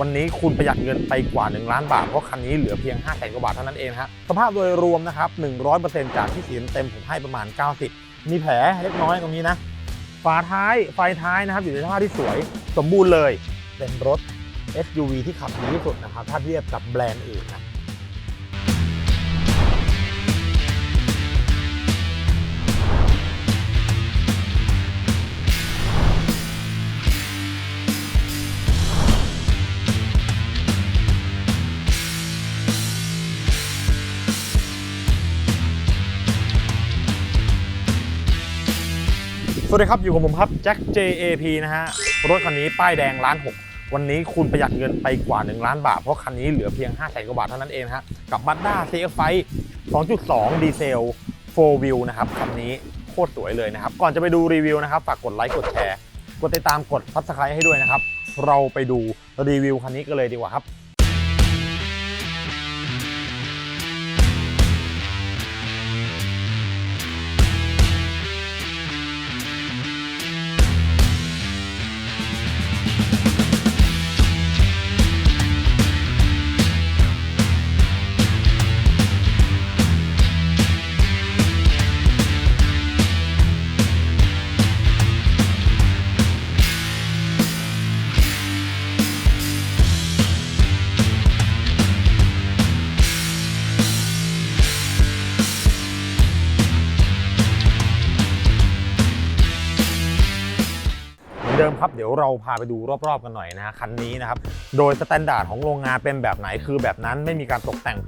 วันนี้คุณประหยัดเงินไปกว่า 1 ล้านบาท เพราะคันนี้เหลือเพียง 5 0 0แสนกว่าบาทเท่านั้นเองฮะสภาพโดยรวมนะครับ 100%จากที่สีเต็มผมให้ประมาณ 90 มีแผลเล็กน้อยตรงนี้นะฝาท้ายไฟท้ายนะครับอยู่ในสภาพที่สวยสมบูรณ์เลย เป็นรถ SUV ที่ขับดีที่สุดนะครับถ้าเทียบกับแบรนด์อื่นนะ วัสดีครับ อยู่กับผมครับแจ็ค JAP นะฮะ รถคันนี้ป้ายแดงล้านหกวันนี้คุณประหยัดเงินไปกว่า 1 ล้านบาท เพราะคันนี้เหลือเพียง5 0 0 0 0 0กว่าบาทเท่านั้นเองฮะ กับ Mazda CX-5 2.2 ดีเซล4 wheel นะครับ คันนี้โคตรสวยเลยนะครับ ก่อนจะไปดูรีวิวนะครับ ฝากกดไลค์ กดแชร์ กดติดตามกด subscribe ให้ด้วยนะครับ เราไปดูรีวิวคันนี้กันเลยดีกว่าครับ ครับเดี๋ยวเราพาไปดูรอบๆกันหน่อยนะคันนี้นะครับโดยสแตนดาร์ดของโรงงานเป็นแบบไหนคือแบบนั้นไม่มีการตกแต่ง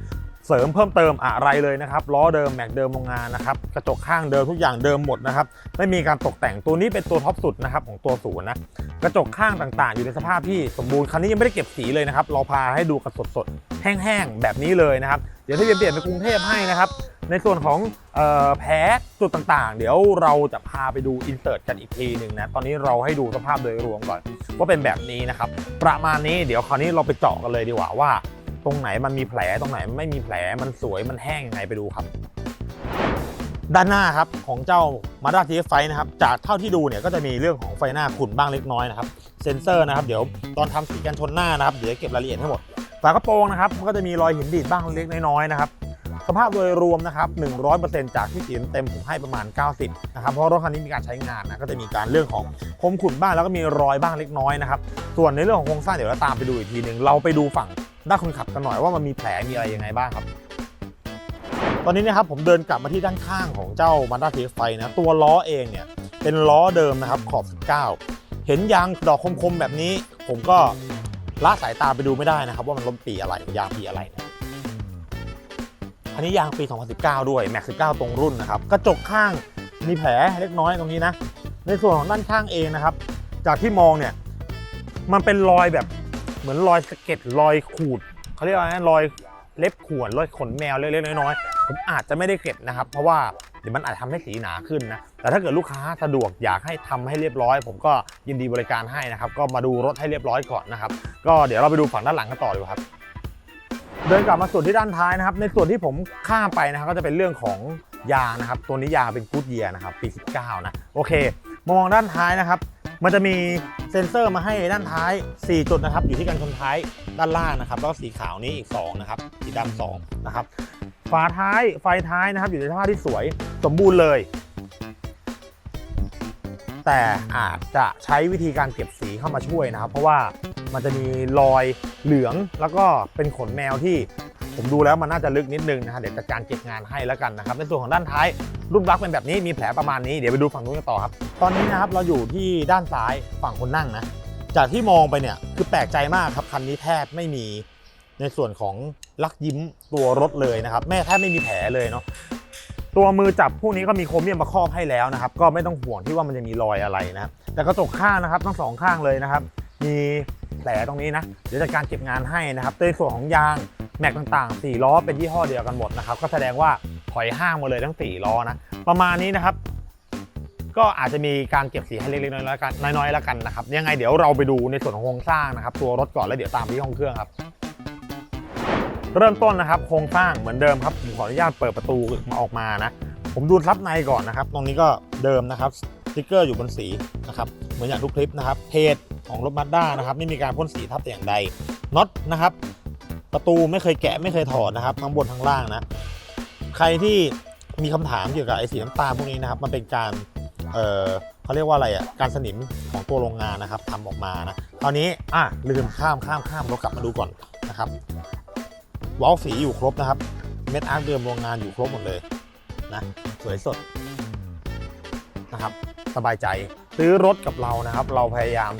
เสริมเพิ่มเติมอะไรเลยนะครับล้อเดิมแม็กเดิมโรงงานนะครับกระจกข้างเดิมทุกอย่างเดิมหมดนะครับไม่มีการตกแต่งตัวนี้เป็นตัวท็อปสุดนะครับของตัวศูนย์นะกระจกข้างต่างๆ อยู่ในสภาพที่สมบูรณ์คันนี้ยังไม่ได้เก็บสีเลยนะครับเราพาให้ดูกันสดๆแห้งๆแบบนี้เลยนะครับเดี๋ยวที่เปลี่ยนไปกรุงเทพให้นะครับ ในส่วนของออแผลจุดต่างๆ เดี๋ยวเราจะพาไปดูอินเสิร์ตกันอีกทีหนึ่งนะ ตอนนี้เราให้ดูสภาพโดยรวมก่อนว่าเป็นแบบนี้นะครับ ประมาณนี้เดี๋ยวคราวนี้เราไปเจาะกันเลยดีกว่าว่า ตรงไหนมันมีแผลตรงไหนไม่มีแผลมันสวยมันแห้งยังไงไปดูครับ ด้านหน้าครับของเจ้า Mazda CX-5 นะครับ จากเท่าที่ดูเนี่ยก็จะมีเรื่องของไฟหน้าขุ่นบ้างเล็กน้อยนะครับเซนเซอร์นะครับเดี๋ยวตอนทำสีกันชนหน้านะครับเดี๋ยวเก็บรายละเอียดให้หมดฝากระโปรงนะครับมันก็จะมีรอยหินดีดบ้างเล็กน้อยนะครับ สภาพโดยรวมนะครับ 100%จากที่สีเต็มผมให้ประมาณ 90 นะครับ เพราะรถคันนี้มีการใช้งานนะ ก็จะมีการเรื่องของคมขุ่นบ้างแล้วก็มีรอยบ้างเล็กน้อยนะครับ ส่วนในเรื่องของโครงสร้างเดี๋ยวเราตามไปดูอีกทีหนึ่งเราไปดูฝั่งด้านคนขับกันหน่อยว่ามันมีแผลมีอะไรยังไงบ้างครับตอนนี้นะครับผมเดินกลับมาที่ด้านข้างของเจ้า Mazda CX-5 นะตัวล้อเองเนี่ยเป็นล้อเดิมนะครับขอบ 19 เห็นยางดอกคมๆแบบนี้ ผมก็ละสายตาไปดูไม่ได้นะครับ ว่ามันล้มปีอะไรยางปีอะไรนะ อันนี้ยางปี 2019 ด้วยแม็ก19 ตรงรุ่นนะครับ กระจกข้างมีแผลเล็กน้อยตรงนี้นะ ในส่วนของด้านข้างเองนะครับ จากที่มองเนี่ย มันเป็นรอยแบบเหมือนรอยสะเก็ดรอยขูดเขาเรียกว่าอะไรรอยเล็บข่วนรอยขนแมวเล็กๆน้อยๆผมอาจจะไม่ได้เก็บนะครับ เพราะว่าเดี๋ยวมันอาจจะทำให้สีหนาขึ้นนะ แต่ถ้าเกิดลูกค้าสะดวกอยากให้ทำให้เรียบร้อย ผมก็ยินดีบริการให้นะครับ ก็มาดูรถให้เรียบร้อยก่อนนะครับ ก็เดี๋ยวเราไปดูฝั่งด้านหลังกันต่อดีกว่าครับ เดินกลับมาส่วนที่ด้านท้ายนะครับ ในส่วนที่ผมข้ามไปนะครับก็จะเป็นเรื่องของยานะครับ ตัวนี้ยาเป็นกูดเยียนะครับปี 19 นะ โอเค มองด้านท้ายนะครับ มันจะมีเซ็นเซอร์มาให้ด้านท้าย 4 จุดนะครับ อยู่ที่กันชนท้ายด้านล่างนะครับ แล้วก็สีขาวนี้อีก 2 นะครับ สีดำ2นะครับ ฝาท้ายไฟท้ายนะครับ อยู่ในสภาพที่สวยสมบูรณ์เลย แต่อาจจะใช้วิธีการเก็บสีเข้ามาช่วยนะครับ เพราะว่ามันจะมีรอยเหลืองแล้วก็เป็นขนแมวที่ผมดูแล้วมันน่าจะลึกนิดนึงนะฮะเดี๋ยวจัดการเก็บงานให้แล้วกันนะครับ ในส่วนของด้านท้ายรูปลักษณ์เป็นแบบนี้มีแผลประมาณนี้เดี๋ยวไปดูฝั่งนู้นกันต่อครับ ตอนนี้นะครับเราอยู่ที่ด้านซ้ายฝั่งคนนั่งนะจากที่มองไปเนี่ยคือแปลกใจมากครับคันนี้แทบไม่มีในส่วนของลักยิ้มตัวรถเลยนะครับ แม่แทบไม่มีแผลเลยเนาะ ตัวมือจับพวกนี้ก็มีโครเมียมมาครอบให้แล้วนะครับ ก็ไม่ต้องห่วงที่ว่ามันจะมีรอยอะไรนะครับแต่กระจกข้างนะครับทั้งสองข้างเลยนะครับ มีแผลตรงนี้นะเดี๋ยวจัดการเก็บงานให้นะครับในส่วนของยางแม็กต่างๆ 4 ล้อเป็นยี่ห้อเดียวกันหมดนะครับ ก็แสดงว่าถอยห้างมาเลยทั้ง 4 ล้อนะ ประมาณนี้นะครับ ก็อาจจะมีการเก็บสีให้เล็กๆน้อยๆแล้วกันน้อยๆแล้วกันนะครับ ยังไงเดี๋ยวเราไปดูในส่วนของโครงสร้างนะครับ ตัวรถก่อนแล้วเดี๋ยวตามไปที่ห้องเครื่องครับ เริ่มต้นนะครับโครงสร้างเหมือนเดิมครับผมขออนุญาตเปิดประตูมาออกมานะ ผมดูซับในก่อนนะครับ ตรงนี้ก็เดิมนะครับสติ๊กเกอร์อยู่บนสีนะครับเหมือนอย่างทุกคลิปนะครับเพจของรถมาด้านะครับไม่มีการพ่นสีทับแต่อย่างใดน็อตนะครับ ประตูไม่เคยแกะไม่เคยถอดนะครับทั้งบนทั้งล่างนะ ใครที่มีคำถามเกี่ยวกับไอ้สีน้ำตาลพวกนี้นะครับมันเป็นการเออเขาเรียกว่าอะไรอะการสนิมของตัวโรงงานนะครับทำออกมานะคราวนี้อะลืมข้ามข้ามข้ามเรากลับมาดูก่อนนะครับ วอลสีอยู่ครบนะครับ เม็ดอาร์คเดิมโรงงานอยู่ครบหมดเลยนะสวยสดนะครับ สบายใจซื้อรถกับเรานะครับ เราพยายาม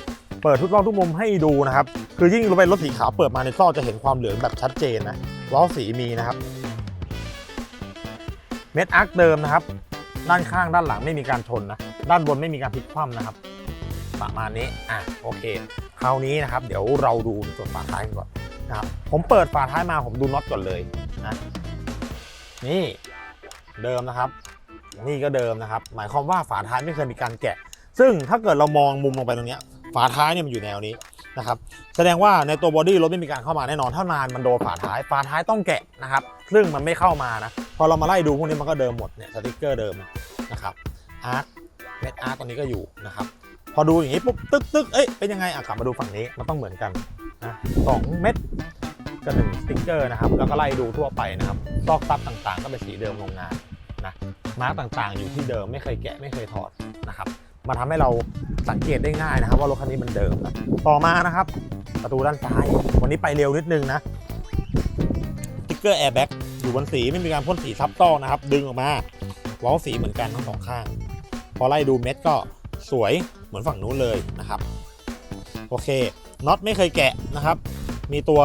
เปิดทุกรอบทุกมุมให้ดูนะครับ คือยิ่งเราเป็นรถสีขาวเปิดมาในซอกจะเห็นความเหลืองแบบชัดเจนนะวอลสีมีนะครับ เม็ดอาร์คเดิมนะครับ ด้านข้างด้านหลังไม่มีการชนนะ ด้านบนไม่มีการพลิกคว่ำนะครับ ประมาณนี้อะโอเค คราวนี้นะครับ เดี๋ยวเราดูส่วนฝาท้ายก่อน นะครับผมเปิดฝาท้ายมาผมดูน็อตก่อนเลยนะนี่เดิมนะครับ นี่ก็เดิมนะครับ หมายความว่าฝาท้ายไม่เคยมีการแกะ ซึ่งถ้าเกิดเรามองมุมลงไปตรงนี้ฝาท้ายเนี่ยมันอยู่แนวนี้นะครับแสดงว่าในตัวบอดี้รถไม่มีการเข้ามาแน่นอนถ้านานมันโดนฝาท้ายฝาท้ายต้องแกะนะครับซึ่งมันไม่เข้ามานะพอเรามาไล่ดูพวกนี้มันก็เดิมหมดเนี่ยสติกเกอร์เดิมนะครับอาร์คเม็ดอาร์คตรงนี้ก็อยู่นะครับพอดูอย่างนี้ปุ๊บตึ๊กตึ๊กเอ้ยเป็นยังไงอะกลับมาดูฝั่งนี้มันต้องเหมือนกัน นะสองเม็ดกับหนึ่งสติกเกอร์นะครับ แล้วก็ไล่ดูทั่วไปนะครับ ซอกซับต่างๆ ก็เป็นสีเดิมโรงงานนะมาร์กต่างๆ อยู่ที่เดิมไม่เคยแกะไม่เคยถอดนะครับมาทำให้เราสังเกตได้ง่ายนะครับ ว่ารถคันนี้มันเดิมนะต่อมานะครับ ประตูด้านซ้าย วันนี้ไปเร็วนิดนึงนะสติ๊กเกอร์แอร์แบ็กอยู่บนสีไม่มีการพ่นสีซับต้อนะครับ ดึงออกมาวอลสีเหมือนกันทั้งสองข้าง พอไล่ดูเม็ดก็สวยเหมือนฝั่งนู้นเลยนะครับ โอเค น็อตไม่เคยแกะนะครับ มีตัว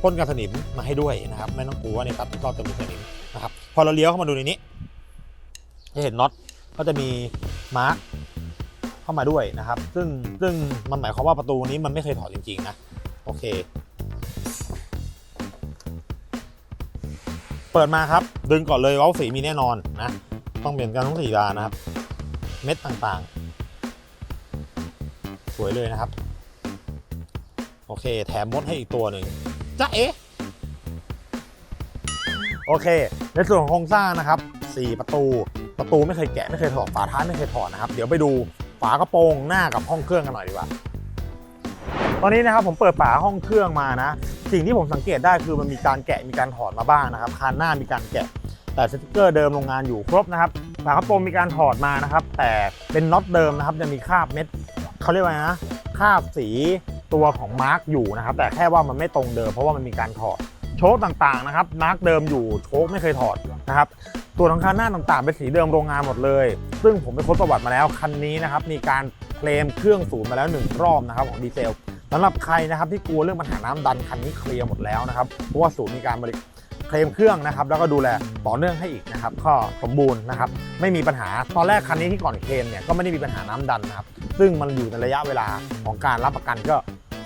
พ่นกันสนิมมาให้ด้วยนะครับ ไม่ต้องกลัวว่าในตัดที่รอบจะมีสนิมนะครับ พอเราเลี้ยวเข้ามาดูในนี้จะเห็นน็อตก็จะมีมาร์กเข้ามาด้วยนะครับ ซึ่งซึ่งมันหมายความว่าประตูนี้มันไม่เคยถอดจริงๆนะ โอเค เปิดมาครับ ดึงก่อนเลยว่าสีมีแน่นอนนะ ต้องเปลี่ยนกันทั้งสี่ดานนะครับ เม็ดต่างๆ สวยเลยนะครับ โอเค แถมมดให้อีกตัวหนึ่งจ้าเอ๊ะโอเค ในส่วนของโครงสร้างนะครับ 4 ประตู ประตูไม่เคยแกะไม่เคยถอดฝาท้ายไม่เคยถอดนะครับ เดี๋ยวไปดูฝากระโปรงหน้ากับห้องเครื่องกันหน่อยดีกว่า ตอนนี้นะครับผมเปิดฝาห้องเครื่องมานะ สิ่งที่ผมสังเกตได้คือมันมีการแกะมีการถอดมาบ้างนะครับ คานหน้ามีการแกะ แต่สติกเกอร์เดิมโรงงานอยู่ครบนะครับ ฝากระโปรงมีการถอดมานะครับ แต่เป็นน็อตเดิมนะครับจะมีคราบเม็ดเขาเรียกว่าไงนะคราบสี ตัวของมาร์กอยู่นะครับ แต่แค่ว่ามันไม่ตรงเดิมเพราะว่ามันมีการถอดโชคต่างๆนะครับมาร์กเดิมอยู่โชคไม่เคยถอดนะครับตัวหลังคาหน้าต่างๆเป็นสีเดิมโรงงานหมดเลย ซึ่งผมไปค้นประวัติมาแล้วคันนี้นะครับมีการเคลมเครื่องศูงมาแล้วหนึ่งรอบนะครับของดีเซลสำหรับใครนะครับที่กลัวเรื่องปัญหาน้ำดันคันนี้เคลียร์หมดแล้วนะครับเพราะว่าศูนย์มีการบริเคลมเครื่องนะครับแล้วก็ดูแลต่อเนื่องให้อีกนะครับก็สมบูรณ์นะครับไม่มีปัญหาตอนแรกคันนี้ที่ก่อนเคลมเนี่ยก็ไม่ได้มีปัญหาน้ำดันนะครับซึ่งมันอยู่ในระยะเวลาของการรับประกันก็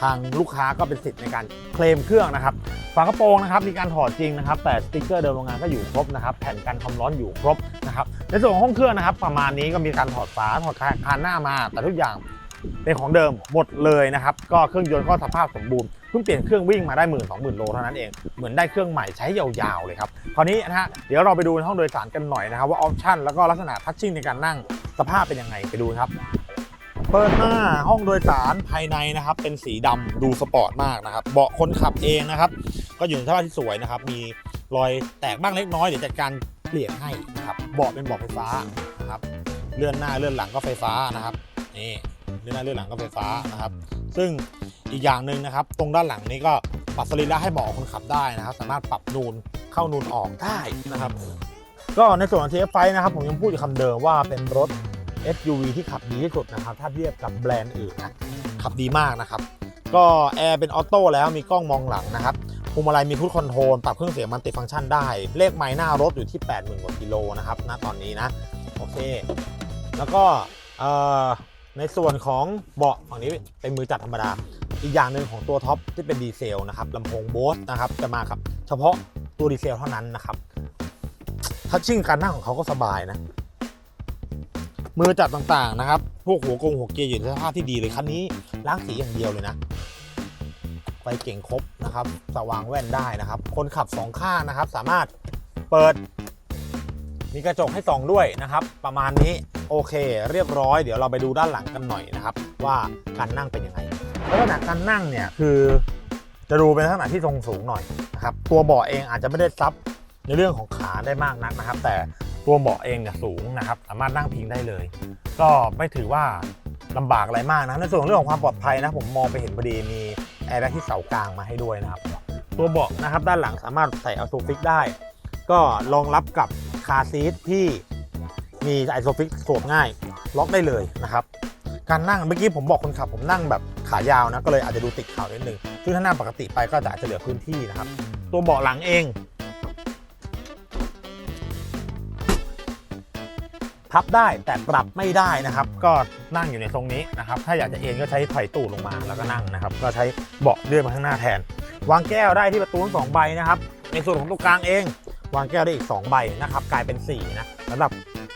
ทางลูกค้าก็เป็นสิทธิ์ในการเคลมเครื่องนะครับฝากระโปรงนะครับมีการถอดจริงนะครับแต่สติกเกอร์เดิมโรงงานก็อยู่ครบนะครับแผ่นกันความร้อนอยู่ครบนะครับในส่วนของห้องเครื่องนะครับ ประมาณนี้ก็มีการถอดฝาถอดคานหน้ามา แต่ทุกอย่างเป็นของเดิมหมดเลยนะครับก็เครื่องยนต์ก็สภาพสมบูรณ์เพิ่งเปลี่ยนเครื่องวิ่งมาได้หมื่นสองหมื่นโลเท่านั้นเองเหมือนได้เครื่องใหม่ใช้ยาวๆเลยครับคราวนี้นะฮะเดี๋ยวเราไปดูในห้องโดยสารกันหน่อยนะครับว่าออปชั่นแล้วก็ลักษณะทัชชิ่งในการนั่งสภาพเป็นยังไงไปดูครับ เปิดหน้าห้องโดยสารภายในนะครับ เป็นสีดำดูสปอร์ตมากนะครับ เบาะคนขับเองนะครับ ก็อยู่ในสภาพที่สวยนะครับ มีรอยแตกบ้างเล็กน้อยเดี๋ยวจัดการเปลี่ยนให้นะครับเบาะเป็นเบาะไฟฟ้านะครับ เลื่อนหน้าเลื่อนหลังก็ไฟฟ้านะครับนี่เลื่อนหน้าเลื่อนหลังก็ไฟฟ้านะครับ ซึ่งอีกอย่างหนึ่งนะครับ ตรงด้านหลังนี้ก็ปรับสรีระให้เหมาะคนขับได้นะครับ สามารถปรับนูนเข้านูนออกได้นะครับ ก็ในส่วนของ TF ไฟนะครับ ผมยังพูดอยู่คำเดิมว่าเป็นรถ SUV ที่ขับดีที่สุดนะครับ ถ้าเทียบกับแบรนด์อื่นนะขับดีมากนะครับ ก็แอร์เป็นออโต้แล้วมีกล้องมองหลังนะครับพวงมาลัยมีพุทคอนโทรลปรับเครื่องเสียงมันติฟังก์ชันได้ เลขไมล์หน้ารถอยู่ที่ 80,000กว่ากิโลนะครับณตอนนี้นะโอเค แล้วก็เอ่อในส่วนของเบาะฝั่งนี้เป็นมือจัดธรรมดา อีกอย่างหนึ่งของตัวท็อปที่เป็นดีเซลนะครับลำโพงโบสนะครับจะมาครับ เฉพาะตัวดีเซลเท่านั้นนะครับทัชชิ่งการนั่งของเขาก็สบายนะ มือจับต่างๆนะครับ พวกหัวกงหัวเกียร์อยู่ในสภาพที่ดีเลยคันนี้ล้างสีอย่างเดียวเลยนะ ไฟเก่งครบนะครับสว่างแว่นได้นะครับ คนขับสองข้างนะครับ สามารถเปิด มีกระจกให้ส่องด้วยนะครับ ประมาณนี้โอเค เรียบร้อย เดี๋ยวเราไปดูด้านหลังกันหน่อยนะครับ ว่าการนั่งเป็นยังไงลักษณะการนั่งเนี่ยคือจะดูเป็นลักษณะที่ทรงสูงหน่อยนะครับตัวเบาะเองอาจจะไม่ได้ซับในเรื่องของขาได้มากนักนะครับ แต่ ตัวเบาะเองเนี่ยสูงนะครับสามารถนั่งพิงได้เลย ก็ไม่ถือว่าลำบากอะไรมากนะในส่วนเรื่องของความปลอดภัยนะผมมองไปเห็นพอดีมีแอร์แบ็กที่เสากลางมาให้ด้วยนะครับ ตัวเบาะนะครับด้านหลังสามารถใส่ไอโซฟิกได้ ก็รองรับกับคาซีทที่มีไอโซฟิกสวมง่าย ล็อกได้เลยนะครับ การนั่งเมื่อกี้ผมบอกคนขับผมนั่งแบบขายาวนะก็เลยอาจจะดูติดเข่านิดนึงซึ่งถ้านั่งปกติไปก็อาจจะเหลือพื้นที่นะครับ ตัวเบาะหลังเอง พับได้แต่ปรับไม่ได้นะครับ ก็นั่งอยู่ในทรงนี้นะครับ ถ้าอยากจะเอนก็ใช้ถอยตูดลงมาแล้วก็นั่งนะครับ ก็ใช้เบาะเลื่อนมาข้างหน้าแทน วางแก้วได้ที่ประตูทั้งสองใบนะครับ ในส่วนของตรงกลางเอง วางแก้วได้อีก 2 ใบนะครับ กลายเป็น 4 นะสำหรับ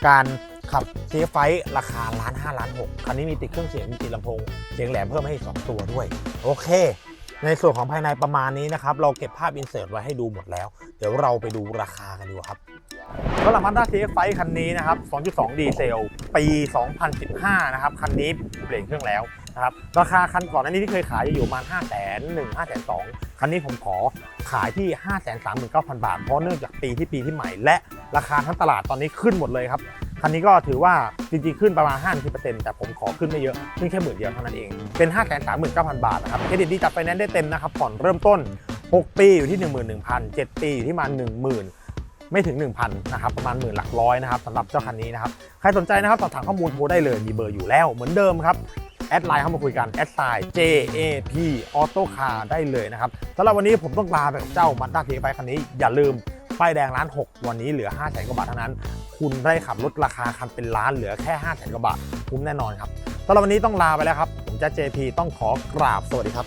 การขับเซฟไฟราคาล้านห้าล้านหกคันนี้มีติดเครื่องเสียงมีติดลำโพง เสียงแหลมเพิ่มให้อีก2ตัวด้วย โอเค ในส่วนของภายในประมาณนี้นะครับ เราเก็บภาพอินเสิร์ตไว้ให้ดูหมดแล้ว เดี๋ยวเราไปดูราคากันดีกว่าครับสำหรับ Mazda CX-5 คันนี้นะครับ 2.2 ดีเซล ปี 2015 นะครับ คันนี้เปลี่ยนเครื่องแล้วนะครับ ราคาคันก่อนหน้านี้ที่เคยขายอยู่ประมาณ5 1 0 0 0 0 5 2 0 0 0คันนี้ผมขอขายที่ 5 3 9 0 0 0 บาท เพราะเนื่องจากปีที่ปีที่ใหม่ และราคาทั้งตลาดตอนนี้ขึ้นหมดเลยครับ คันนี้ก็ถือว่าจริงๆ ขึ้นประมาณ5-10%แต่ผมขอขึ้นไม่เยอะ ขึ้นแค่หมื่นเดียวเท่านั้นเอง เป็น 5 3 9 0 0 0 บาทนะครับเครดิตดีจัดไฟแนนซ์ได้เต็มนะครับผ่อนเริ่มต้น 6 ปีอยู่ที่ 11,000 7 ปีอยู่ที่ประมาณ10,000ไม่ถึง 1,000นะครับประมาณหมื่นหลักร้อยนะครับสำหรับเจ้าคันนี้นะครับใครสนใจนะครับสอบถามข้อมูลโทรได้เลยมีเบอร์อยู่แล้วเหมือนเดิมครับแอดไลน์เข้ามาคุยกันแอดไซน์ JAP Auto Car ได้เลยนะครับสำหรับวันนี้ผมต้องลาไปกับเจ้า Mazda CX-5 คันนี้อย่าลืม ป้ายแดงล้าน6วันนี้เหลือ5้าแสนกว่าบาทเท่านั้น คุณได้ขับรถราคาคันเป็นล้านเหลือแค่5้าแสนกว่าบาทคุ้มแน่นอนครับสำหรับวันนี้ต้องลาไปแล้วครับ ผมจ้าเจพีต้องขอกราบสวัสดีครับ